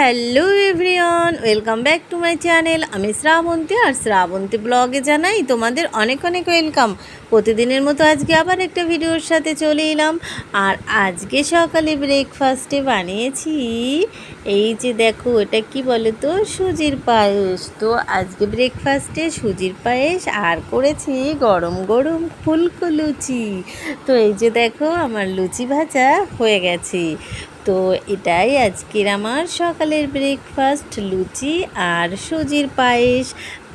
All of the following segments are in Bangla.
Hello everyone, welcome back to my channel. আমি শ্রাবন্তী আর শ্রাবন্তী ব্লগে জানাই তোমাদের অনেক অনেক ওয়েলকাম। প্রতিদিনের মতো আজকে আবার একটা ভিডিওর সাথে চলে এলাম। আর আজকে সকালে ব্রেকফাস্টে বানিয়েছি, এই যে দেখো, এটা কি বলে তো সুজির পায়েস। তো আজকে ব্রেকফাস্টে সুজির পায়েস আর করেছি গরম গরম ফুলকো লুচি। তো এই যে দেখো, আমার লুচি ভাজা হয়ে গেছে। তো এটাই আজকের আমার সকালের ব্রেকফাস্ট লুচি আর সুজির পায়েস।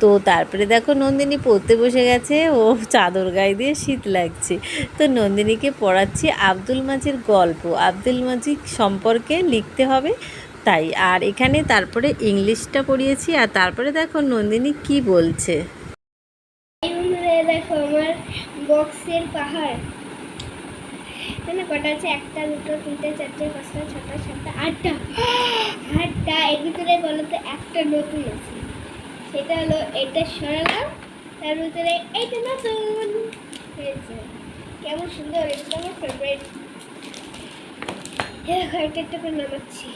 তো তারপরে দেখো নন্দিনী পড়তে বসে গেছে, ও চাদর গায়ে দিয়ে শীত লাগছে। তো নন্দিনীকে পড়াচ্ছি আব্দুল মাজির গল্প। আব্দুল মাজিদ সম্পর্কে লিখতে হবে। তাই, আর এখানে তারপরে ইংলিশটা পড়িয়েছি, আর তারপরে দেখো নন্দিনী কি বলছে। দেখো আমার বক্সের পাহাড়। এখানে কটা আছে? একটা, দুটো, তিনটে, চারটে, পাঁচটা, ছটা, সাতটা, আটটা। আটটা, এর ভিতরে বলো তো একটা নতুন আছে। সেটা হলো এটা সরালাম, তার ভিতরে এইটা নতুন। হয়েছে। কেমন সুন্দর, এটা আমার ফেভারিট দেখো, একটা একটা করে নামাচ্ছি।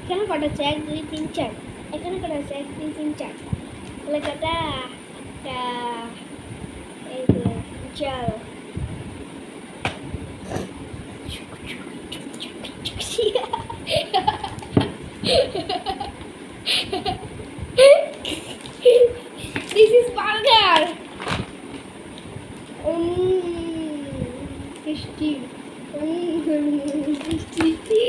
এখানে কটা আছে? এক, দুই, তিন, চার। এখানে কটা আছে? এক, দুই, তিন, চার। তাহলে কটা? একটা এই যে This is burger. Mm, tasty. Mm, tasty.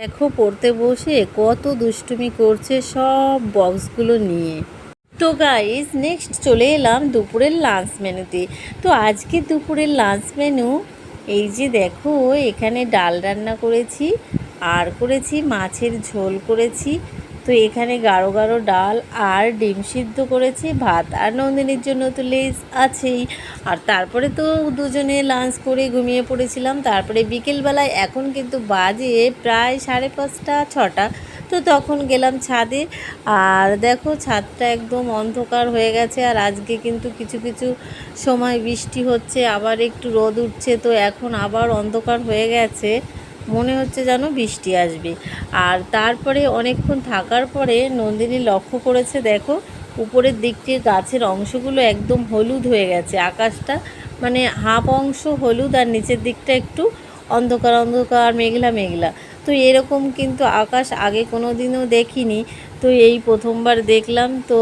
দেখো, পড়তে বসে কত দুষ্টুমি করছে সব বক্সগুলো নিয়ে। তো গাইজ নেক্সট চলে এলাম দুপুরের লাঞ্চ মেনুতে। তো আজকে দুপুরের লাঞ্চ মেনু এই যে দেখো, এখানে ডাল রান্না করেছি, আর করেছি, মাছের ঝোল করেছি। তো এখানে গাঢ় গাঢ় ডাল আর ডিম সিদ্ধ করেছি, ভাত আর নন্দিনীর জন্য তো লেস আছেই। আর তারপরে তো দুজনে লাঞ্চ করে ঘুমিয়ে পড়েছিলাম। তারপরে বিকেলবেলায় এখন কিন্তু বাজে প্রায় সাড়ে পাঁচটা, ছটা। তো তখন গেলাম ছাদে। আর দেখো ছাদটা একদম অন্ধকার হয়ে গেছে আর আজকে কিন্তু কিছু কিছু সময় বৃষ্টি হচ্ছে, আবার একটু রোদ উঠছে। তো এখন আবার অন্ধকার হয়ে গেছে। মনে হচ্ছে যেন বৃষ্টি আসবে। আর তারপরে অনেকক্ষণ থাকার পরে নন্দিনী লক্ষ্য করেছে, দেখো, উপরের দিকটির গাছের অংশগুলো একদম হলুদ হয়ে গেছে। আকাশটা মানে হাফ অংশ হলুদ আর নিচের দিকটা একটু অন্ধকার অন্ধকার, মেঘলা মেঘলা। তো এরকম কিন্তু আকাশ আগে কোনো দিনও দেখিনি। তো এই প্রথমবার দেখলাম। তো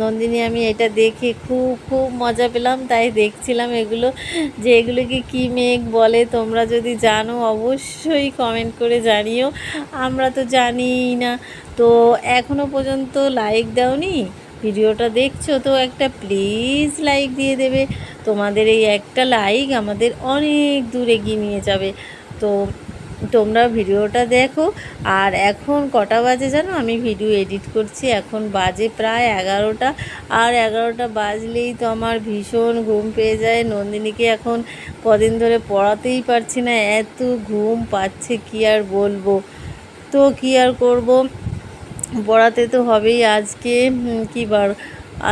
নন্দিনী, আমি এটা দেখে খুব খুব মজা পেলাম। তাই দেখছিলাম এগুলো, যে এগুলোকে কী মেঘ বলে তোমরা যদি জানো অবশ্যই কমেন্ট করে জানিও। আমরা তো জানিই না। তো এখনও পর্যন্ত লাইক দাওনি, ভিডিওটা দেখছ তো একটা প্লিজ লাইক দিয়ে দেবে। তোমাদের এই একটা লাইক আমাদের অনেক দূর এগিয়ে নিয়ে যাবে। তো তোমরা ভিডিওটা দেখো। আর এখন কটা বাজে জানো? আমি ভিডিও এডিট করছি। এখন বাজে প্রায় এগারোটা। আর এগারোটা বাজলেই তো আমার ভীষণ ঘুম পেয়ে যায়। নন্দিনীকে এখন কদিন ধরে পড়াতেই পারছি না। এত ঘুম পাচ্ছে, কি আর বলব? তো কি আর করব? পড়াতে তো হবেই আজকে। কি বার?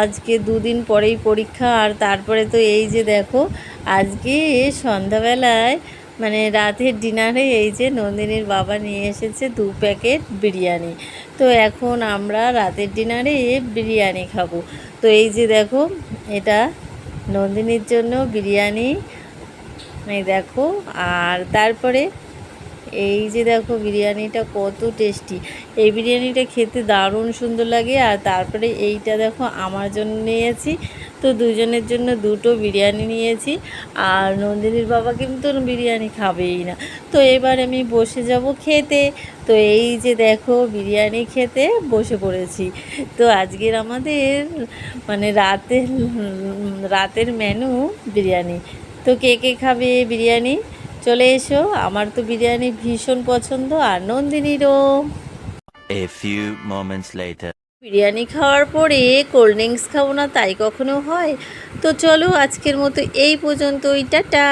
আজকে দুদিন পরেই পরীক্ষা। আর তারপরে তো এই যে দেখো, আজকে সন্ধ্যাবেলায় মানে রাতের ডিনারে এই যে নন্দিনীর বাবা নিয়ে এসেছে দু প্যাকেট বিরিয়ানি। তো এখন আমরা রাতের ডিনারে বিরিয়ানি খাব। তো এই যে দেখো, এটা নন্দিনীর জন্য বিরিয়ানি। দেখো, আর তারপরে এই যে দেখো বিরিয়ানিটা কত টেস্টি। এই বিরিয়ানিটা খেতে দারুণ সুন্দর লাগে, আর তারপরে এইটা দেখো আমার জন্য নিয়েছি। তো দুজনের জন্য দুটো বিরিয়ানি নিয়েছি, আর নন্দিনীর বাবা কিন্তু বিরিয়ানি খাবেই না। তো এবার আমি বসে যাব খেতে। তো এই যে দেখো বিরিয়ানি খেতে বসে পড়েছি। তো আজকের আমাদের মানে রাতের রাতের মেনু বিরিয়ানি। তো কে কে খাবে বিরিয়ানি? চলে এসো। আমার তো বিরিয়ানি ভীষণ পছন্দ আর নন্দিনীরও। A few moments later. Biryani খাওয়ার পরে কোল্ড ড্রিঙ্কস খাব না তাই কখনো হয়। তো চলো আজকের মতো এই পর্যন্ত পর্যন্তই টাটা।